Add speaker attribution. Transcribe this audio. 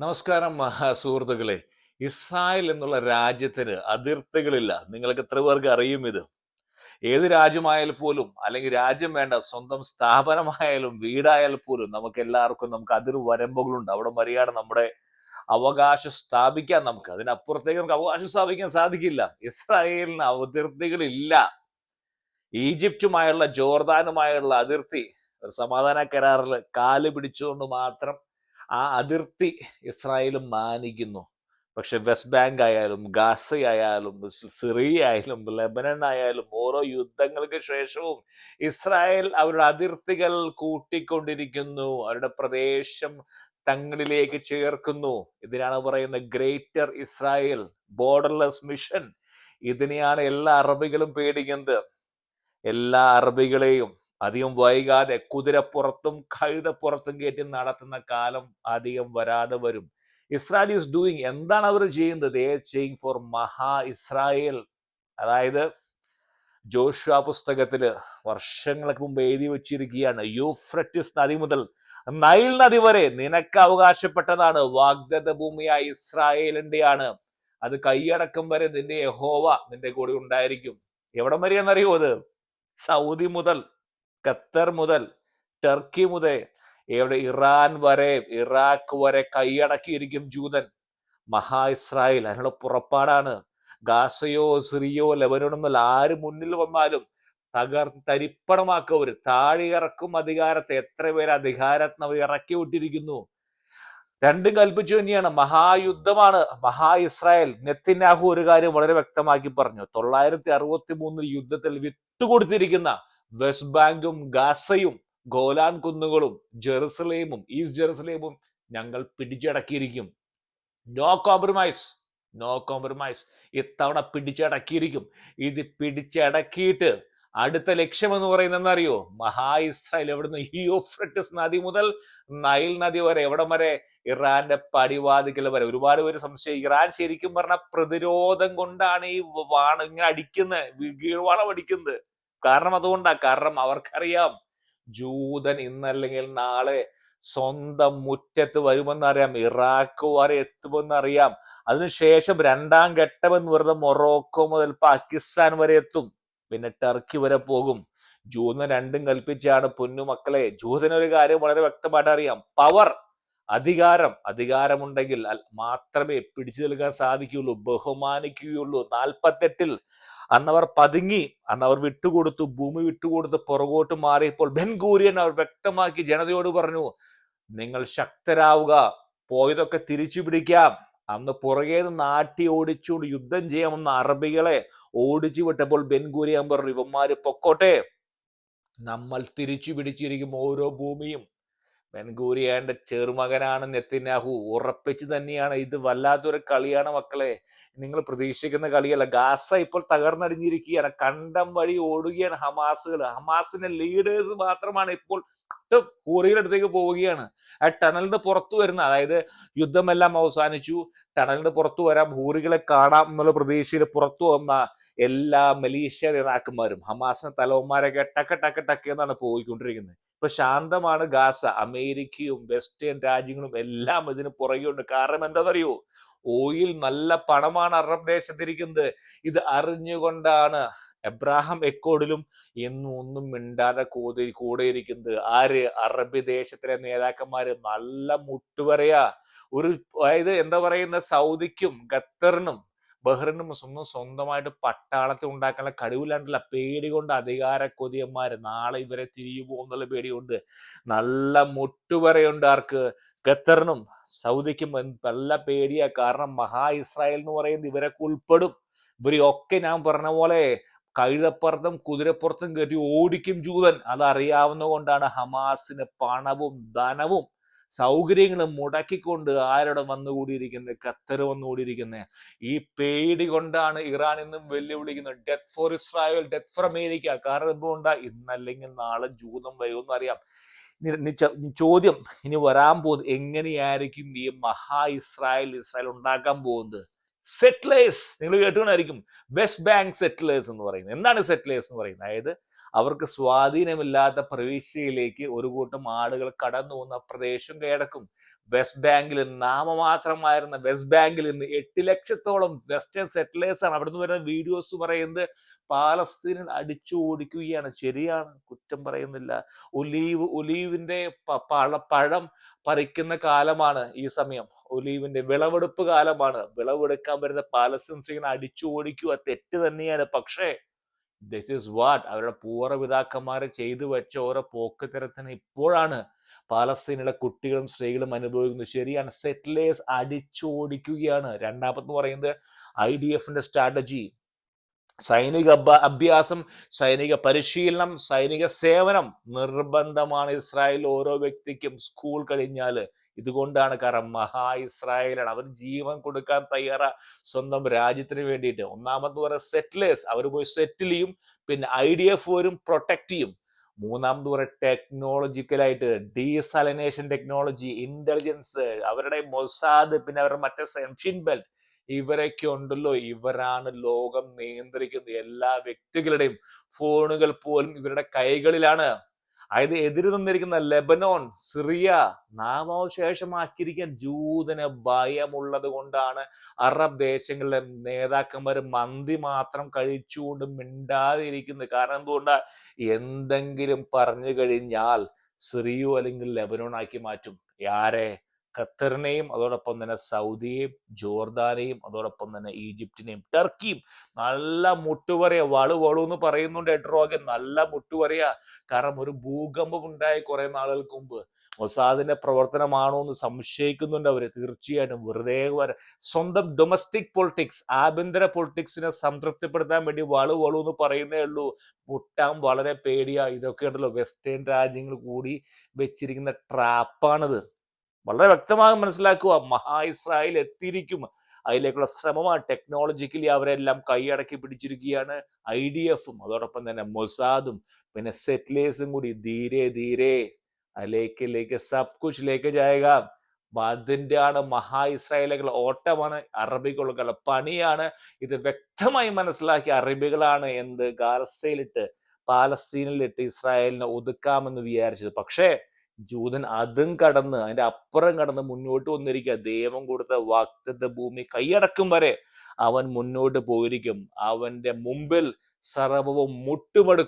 Speaker 1: നമസ്കാരം സുഹൃത്തുക്കളെ ഇസ്രായേൽ എന്നുള്ള രാജ്യത്തിന് അതിർത്തികളില്ല. നിങ്ങൾക്ക് എത്ര പേർക്ക് അറിയും ഇത്? ഏത് രാജ്യമായാൽ പോലും അല്ലെങ്കിൽ രാജ്യം വേണ്ട സ്വന്തം സ്ഥാപനമായാലും വീടായാൽ പോലും നമുക്ക് എല്ലാവർക്കും നമുക്ക് അതിർ വരമ്പുകളുണ്ട്. അവിടെ വരികയാണ് നമ്മുടെ അവകാശം സ്ഥാപിക്കാൻ നമുക്ക്. അതിനപ്പുറത്തേക്ക് നമുക്ക് അവകാശം സ്ഥാപിക്കാൻ സാധിക്കില്ല. ഇസ്രായേലിന് അതിർത്തികളില്ല. ഈജിപ്തുമായുള്ള ജോർദാനുമായുള്ള അതിർത്തി ഒരു സമാധാന കരാറിൽ കാൽ പിടിച്ചുകൊണ്ട് മാത്രം ആ അതിർത്തി ഇസ്രായേലും മാനിക്കുന്നു. പക്ഷെ വെസ്റ്റ് ബാങ്ക് ആയാലും ഗാസയായാലും സിറിയ ആയാലും ലെബനൻ ആയാലും ഓരോ യുദ്ധങ്ങൾക്ക് ശേഷവും ഇസ്രായേൽ അവരുടെ അതിർത്തികൾ കൂട്ടിക്കൊണ്ടിരിക്കുന്നു. അവരുടെ പ്രദേശം തങ്ങളിലേക്ക് ചേർക്കുന്നു. ഇതിനാണ് പറയുന്ന ഗ്രേറ്റർ ഇസ്രായേൽ ബോർഡർലെസ് മിഷൻ. ഇതിനെയാണ് എല്ലാ അറബികളും പേടിക്കുന്നത്. എല്ലാ അറബികളെയും അധികം വൈകാതെ കുതിരപ്പുറത്തും കഴുതപ്പുറത്തും കയറ്റി നടത്തുന്ന കാലം അധികം വരാതെ വരും. ഇസ്രായേൽ ഈസ് ഡൂയിങ് എന്താണ് അവർ ചെയ്യുന്നത്? ദേ ചെയ്യിങ് ഫോർ മഹാ ഇസ്രായേൽ. അതായത് ജോഷുവ പുസ്തകത്തിൽ വർഷങ്ങൾക്ക് മുമ്പ് എഴുതി വെച്ചിരിക്കുകയാണ്. യൂഫ്രറ്റിസ് നദി മുതൽ നൈൽ നദി വരെ നിനക്ക് അവകാശപ്പെട്ടതാണ്. വാഗ്ദത്ത ഭൂമിയായ ഇസ്രായേലിന്റെയാണ്. അത് കൈയടക്കം വരെ നിന്റെ യഹോവ നിന്റെ കൂടെ ഉണ്ടായിരിക്കും. എവിടം വരെയെന്നറിയോ അത്? സൗദി മുതൽ ഖത്തർ മുതൽ ടർക്കി മുതൽ എവിടെ ഇറാൻ വരെ ഇറാഖ് വരെ കൈയടക്കിയിരിക്കും ജൂതൻ. മഹാ ഇസ്രായേൽ അതിനുള്ള പുറപ്പാടാണ്. ഗാസയോ സിറിയോ ലബനോടൊന്നും ആര് മുന്നിൽ വന്നാലും തകർ തരിപ്പണമാക്കവർ താഴെ ഇറക്കും അധികാരത്തെ. എത്ര പേര് അധികാരത്തിന് അവർ ഇറക്കി വിട്ടിരിക്കുന്നു? രണ്ടും കൽപ്പിച്ചു തന്നെയാണ്. മഹായുദ്ധമാണ്. മഹാ ഇസ്രായേൽ. നെത്തിനാഹു ഒരു കാര്യം വളരെ വ്യക്തമാക്കി പറഞ്ഞു. തൊള്ളായിരത്തി അറുപത്തി മൂന്നിൽ യുദ്ധത്തിൽ വിട്ടുകൊടുത്തിരിക്കുന്ന വെസ്റ്റ് ബാങ്കും ഗാസയും ഗോലാൻ കുന്നുകളും ജെറുസലേമും ഈസ്റ്റ് ജെറുസലേമും ഞങ്ങൾ പിടിച്ചടക്കിയിരിക്കും. നോ കോംപ്രമൈസ് നോ കോംപ്രമൈസ് ഇത്തവണ പിടിച്ചടക്കിയിരിക്കും. ഇത് പിടിച്ചടക്കിയിട്ട് അടുത്ത ലക്ഷ്യം എന്ന് പറയുന്നത് എന്നറിയോ മഹാ ഇസ്രായേൽ എവിടുന്ന്? ഹിയോഫ്രട്ടിസ് നദി മുതൽ നൈൽ നദി വരെ എവിടം വരെ? ഇറാന്റെ പടിവാതിക്കൽ വരെ. ഒരുപാട് പേര് സംശയം ഇറാൻ ശരിക്കും പറഞ്ഞ പ്രതിരോധം കൊണ്ടാണ് ഈ വാണ ഇങ്ങനെ അടിക്കുന്നത് ഗീർവാളം അടിക്കുന്നത്. കാരണം അതുകൊണ്ടാണ് കാരണം അവർക്കറിയാം. ജൂതൻ ഇന്നല്ലെങ്കിൽ നാളെ സ്വന്തം മുറ്റത്ത് വരുമെന്നറിയാം ഇറാഖ് വരെ എത്തുമെന്നറിയാം. അതിനുശേഷം രണ്ടാം ഘട്ടം എന്ന് പറയുന്നത് മൊറോക്കോ മുതൽ പാകിസ്ഥാൻ വരെ എത്തും. പിന്നെ ടർക്കി വരെ പോകും. ജൂതൻ രണ്ടും കൽപ്പിച്ചാണ് പൊന്നു മക്കളെ. ജൂതൻ ഒരു കാര്യം വളരെ വ്യക്തമായിട്ട് അറിയാം പവർ അധികാരം അധികാരമുണ്ടെങ്കിൽ മാത്രമേ പിടിച്ചു നിൽക്കാൻ സാധിക്കുകയുള്ളൂ ബഹുമാനിക്കുകയുള്ളൂ. നാൽപ്പത്തെട്ടിൽ അന്നവർ പതുങ്ങി അന്നവർ വിട്ടുകൊടുത്തു ഭൂമി വിട്ടുകൊടുത്ത് പുറകോട്ട് മാറിയപ്പോൾ ബെൻഗൂരിയൻ അവർ വ്യക്തമാക്കി ജനതയോട് പറഞ്ഞു നിങ്ങൾ ശക്തരാവുക പോയതൊക്കെ തിരിച്ചു പിടിക്കാം. അന്ന് പുറകെ നാട്ടി ഓടിച്ചുകൊണ്ട് യുദ്ധം ചെയ്യാമെന്ന അറബികളെ ഓടിച്ചു വിട്ടപ്പോൾ ബെൻഗൂരിയൻ പറഞ്ഞു ഇവന്മാര് പൊക്കോട്ടെ. നമ്മൾ തിരിച്ചു പിടിച്ചിരിക്കും ഓരോ ഭൂമിയും. ബെൻഗൂരിയാന്റെ ചെറുമകനാണ് നെത്തിനാഹു ഉറപ്പിച്ച് തന്നെയാണ്. ഇത് വല്ലാത്തൊരു കളിയാണ് മക്കളെ. നിങ്ങൾ പ്രതീക്ഷിക്കുന്ന കളിയല്ല. ഗാസ ഇപ്പോൾ തകർന്നടിഞ്ഞിരിക്കുകയാണ്. കണ്ടം വഴി ഓടുകയാണ് ഹമാസുകൾ. ഹമാസിന്റെ ലീഡേഴ്സ് മാത്രമാണ് ഇപ്പോൾ ഹൂറിയുടെ അടുത്തേക്ക് പോവുകയാണ്. ആ ടണലിന് പുറത്തു വരുന്ന അതായത് യുദ്ധമെല്ലാം അവസാനിച്ചു. ടണലിന് പുറത്തു വരാം. ഹൂറികളെ കാണാം എന്നുള്ള പ്രതീക്ഷയിൽ പുറത്തു വന്ന എല്ലാ മലേഷ്യ നേതാക്കന്മാരും ഹമാസിന്റെ തലവന്മാരൊക്കെ ടക്ക ടക്ക ടക്ക എന്നാണ് പോയിക്കൊണ്ടിരിക്കുന്നത്. ഇപ്പൊ ശാന്തമാണ് ഗാസ. അമേരിക്കയും വെസ്റ്റേൺ രാജ്യങ്ങളും എല്ലാം ഇതിന് പുറകെയുണ്ട്. കാരണം എന്താണെന്നറിയോ ഓയിൽ നല്ല പണമാണ് അറബ് ദേശത്തിരിക്കുന്നത്. ഇത് അറിഞ്ഞുകൊണ്ടാണ് എബ്രാഹാം എക്കോഡിലും എന്നും ഒന്നും മിണ്ടാതെ കൂടെ കൂടെയിരിക്കുന്നത് ആര്? അറബ് ദേശത്തിലെ നേതാക്കന്മാര്. നല്ല മുട്ടുപറയാ ഒരു അതായത് എന്താ പറയുന്ന സൗദിക്കും ഖത്തറിനും ബഹ്റിനും മുസ്ലിമും സ്വന്തമായിട്ട് പട്ടാളത്തെ ഉണ്ടാക്കാനുള്ള കഴിവില്ലാണ്ടല്ല പേടി കൊണ്ട് അധികാര കൊതിയന്മാർ നാളെ ഇവരെ തിരികെ പോകുന്നുള്ള പേടിയുണ്ട്. നല്ല മുട്ടുപറയുണ്ട് ആർക്ക്? ഖത്തറിനും സൗദിക്കും നല്ല പേടിയാ. കാരണം മഹാ ഇസ്രായേൽ എന്ന് പറയുന്നത് ഇവരൊക്കെ ഉൾപ്പെടും. ഇവരെയൊക്കെ ഞാൻ പറഞ്ഞ പോലെ കഴുതപ്പുറത്തും കുതിരപ്പുറത്തും കയറ്റി ഓടിക്കും ജൂതൻ. അതറിയാവുന്ന കൊണ്ടാണ് ഹമാസിന് പണവും ധനവും സൗകര്യങ്ങളും മുടക്കിക്കൊണ്ട് ആരോടെ വന്നുകൂടിയിരിക്കുന്നത് ഖത്തർ വന്നുകൂടിയിരിക്കുന്നത് ഈ പേടി കൊണ്ടാണ് ഇറാൻ ഇന്നും വെല്ലുവിളിക്കുന്നത്. Death for Israel death for America കാരണം എന്തുകൊണ്ടാ? ഇന്നല്ലെങ്കിൽ നാളെ ജൂതം വരുമെന്ന് അറിയാം. ചോദ്യം ഇനി വരാൻ പോകുന്നത് എങ്ങനെയായിരിക്കും ഈ മഹാ ഇസ്രായേൽ ഇസ്രായേൽ ഉണ്ടാക്കാൻ പോകുന്നത്? സെറ്റിലേഴ്സ് നിങ്ങൾ കേട്ടുകൊണ്ടായിരിക്കും വെസ്റ്റ് ബാങ്ക് സെറ്റിലേഴ്സ് എന്ന് പറയുന്നത്. എന്താണ് സെറ്റിലേഴ്സ് എന്ന് പറയുന്നത്? അതായത് അവർക്ക് സ്വാധീനമില്ലാത്ത പ്രവിശ്യയിലേക്ക് ഒരു കൂട്ടം ആളുകൾ കടന്നു പോകുന്ന പ്രദേശം കീഴടക്കും. വെസ്റ്റ് ബാങ്കിൽ നാമമാത്രമായിരുന്ന വെസ്റ്റ് ബാങ്കിൽ നിന്ന് എട്ട് ലക്ഷത്തോളം വെസ്റ്റേൺ സെറ്റിലേഴ്സ് ആണ് അവിടുന്ന് വരുന്ന വീഡിയോസ് പറയുന്നത്. പാലസ്തീനിൽ അടിച്ചു ഓടിക്കുകയാണ്. ശരിയാണ് കുറ്റം പറയുന്നില്ല. ഒലീവ് ഒലീവിന്റെ പഴം പറിക്കുന്ന കാലമാണ് ഈ സമയം. ഒലീവിന്റെ വിളവെടുപ്പ് കാലമാണ്. വിളവെടുക്കാൻ വരുന്ന പാലസ്തീൻസിനെ അടിച്ചു ഓടിക്കുക തെറ്റ് തന്നെയാണ്. പക്ഷേ ദിസ് ഈസ് വാട്ട് അവരുടെ പൂർവപിതാക്കന്മാർ ചെയ്തു വെച്ച ഓരോ പോക്കുതരത്തിന് ഇപ്പോഴാണ് പാലസ്തീനിലെ കുട്ടികളും സ്ത്രീകളും അനുഭവിക്കുന്നത്. ശരിയാണ് സെറ്റിലേഴ്സ് അടിച്ചോടിക്കുകയാണ്. രണ്ടാമത്തെന്ന് പറയുന്നത് ഐ ഡി എഫിന്റെ സ്ട്രാറ്റജി സൈനിക അഭ- അഭ്യാസം സൈനിക പരിശീലനം സൈനിക സേവനം നിർബന്ധമാണ് ഇസ്രായേൽ ഓരോ വ്യക്തിക്കും സ്കൂൾ കഴിഞ്ഞാൽ. ഇതുകൊണ്ടാണ് കാരണം മഹാ ഇസ്രായേലാണ്. അവർ ജീവൻ കൊടുക്കാൻ തയ്യാറ. സ്വന്തം രാജ്യത്തിന് വേണ്ടിയിട്ട്. ഒന്നാമത് പറയുന്നത് സെറ്റിലേഴ്സ് അവർ പോയി സെറ്റിൽ ചെയ്യും. പിന്നെ ഐ ഡി എഫ് വരും പ്രൊട്ടക്ട് ചെയ്യും. മൂന്നാമത് പറയുക ടെക്നോളജിക്കലായിട്ട് ഡീസലനേഷൻ ടെക്നോളജി ഇന്റലിജൻസ് അവരുടെ മൊസാദ് പിന്നെ അവരുടെ മറ്റേ സെൻഷിൻ ബെൽറ്റ് ഇവരൊക്കെ ഉണ്ടല്ലോ. ഇവരാണ് ലോകം നിയന്ത്രിക്കുന്നത്. എല്ലാ വ്യക്തികളുടെയും ഫോണുകൾ പോലും ഇവരുടെ കൈകളിലാണ്. അതായത് എതിര് നിന്നിരിക്കുന്ന ലെബനോൺ സിറിയ നാമാവശേഷമാക്കിയിരിക്കാൻ ജൂതന് ഭയമുള്ളത് കൊണ്ടാണ് അറബ് ദേശങ്ങളിലെ നേതാക്കന്മാർ മന്തി മാത്രം കഴിച്ചുകൊണ്ട് മിണ്ടാതിരിക്കുന്നത്. കാരണം എന്തുകൊണ്ടാ? എന്തെങ്കിലും പറഞ്ഞു കഴിഞ്ഞാൽ സിറിയോ അല്ലെങ്കിൽ ലെബനോൺ ആക്കി മാറ്റും. ആരെ ഖത്തറിനെയും അതോടൊപ്പം തന്നെ സൗദിയെയും ജോർദാനെയും അതോടൊപ്പം തന്നെ ഈജിപ്തിനെയും ടർക്കിയും നല്ല മുട്ടുവരയ വളു വളു എന്ന് പറയുന്നുണ്ട് എട്രോഗൻ നല്ല മുട്ടുവരയ. കാരണം ഒരു ഭൂകമ്പം ഉണ്ടായി കുറെ നാളുകൾക്ക് മുമ്പ്. മൊസാദിന്റെ പ്രവർത്തനമാണോ എന്ന് സംശയിക്കുന്നുണ്ട് അവർ. തീർച്ചയായിട്ടും വെറുതെ സ്വന്തം ഡൊമസ്റ്റിക് പൊളിറ്റിക്സ് ആഭ്യന്തര പൊളിറ്റിക്സിനെ സംതൃപ്തിപ്പെടുത്താൻ വേണ്ടി വളു വളു എന്ന് പറയുന്നേ ഉള്ളൂ. മുട്ടാൻ വളരെ പേടിയാ. ഇതൊക്കെ ഉണ്ടല്ലോ. വെസ്റ്റേൺ രാജ്യങ്ങൾ കൂടി വെച്ചിരിക്കുന്ന ട്രാപ്പാണിത് വളരെ വ്യക്തമായി മനസ്സിലാക്കുക. മഹാ ഇസ്രായേൽ എത്തിയിരിക്കും. അതിലേക്കുള്ള ശ്രമമാണ്. ടെക്നോളജിക്കലി അവരെല്ലാം കൈയടക്കി പിടിച്ചിരിക്കുകയാണ്. ഐ ഡി എഫും അതോടൊപ്പം തന്നെ മൊസാദും പിന്നെ സെറ്റിലേഴ്സും കൂടി ധീരെ ധീരെ അതിലേക്ക് ലേക്ക് സബ് കുച്ചിലേക്ക് ജായക അതിന്റെ ആണ് മഹാ ഇസ്രായേലിലേക്കുള്ള ഓട്ടമാണ്. അറബികൾക്കുള്ള പണിയാണ്. ഇത് വ്യക്തമായി മനസ്സിലാക്കി അറബികളാണ് എന്ത് ഗാർസയിലിട്ട് പാലസ്തീനിലിട്ട് ഇസ്രായേലിനെ ഒതുക്കാമെന്ന് വിചാരിച്ചത്. പക്ഷേ ജൂതൻ അതും കടന്ന് അതിന്റെ അപ്പുറം കടന്ന് മുന്നോട്ട് വന്നിരിക്കുക. ദൈവം കൊടുത്ത വാക്തത്വ ഭൂമി കൈയടക്കും വരെ അവൻ മുന്നോട്ട് പോയിരിക്കും. അവന്റെ മുമ്പിൽ സർവവും മുട്ടുമടുക്കും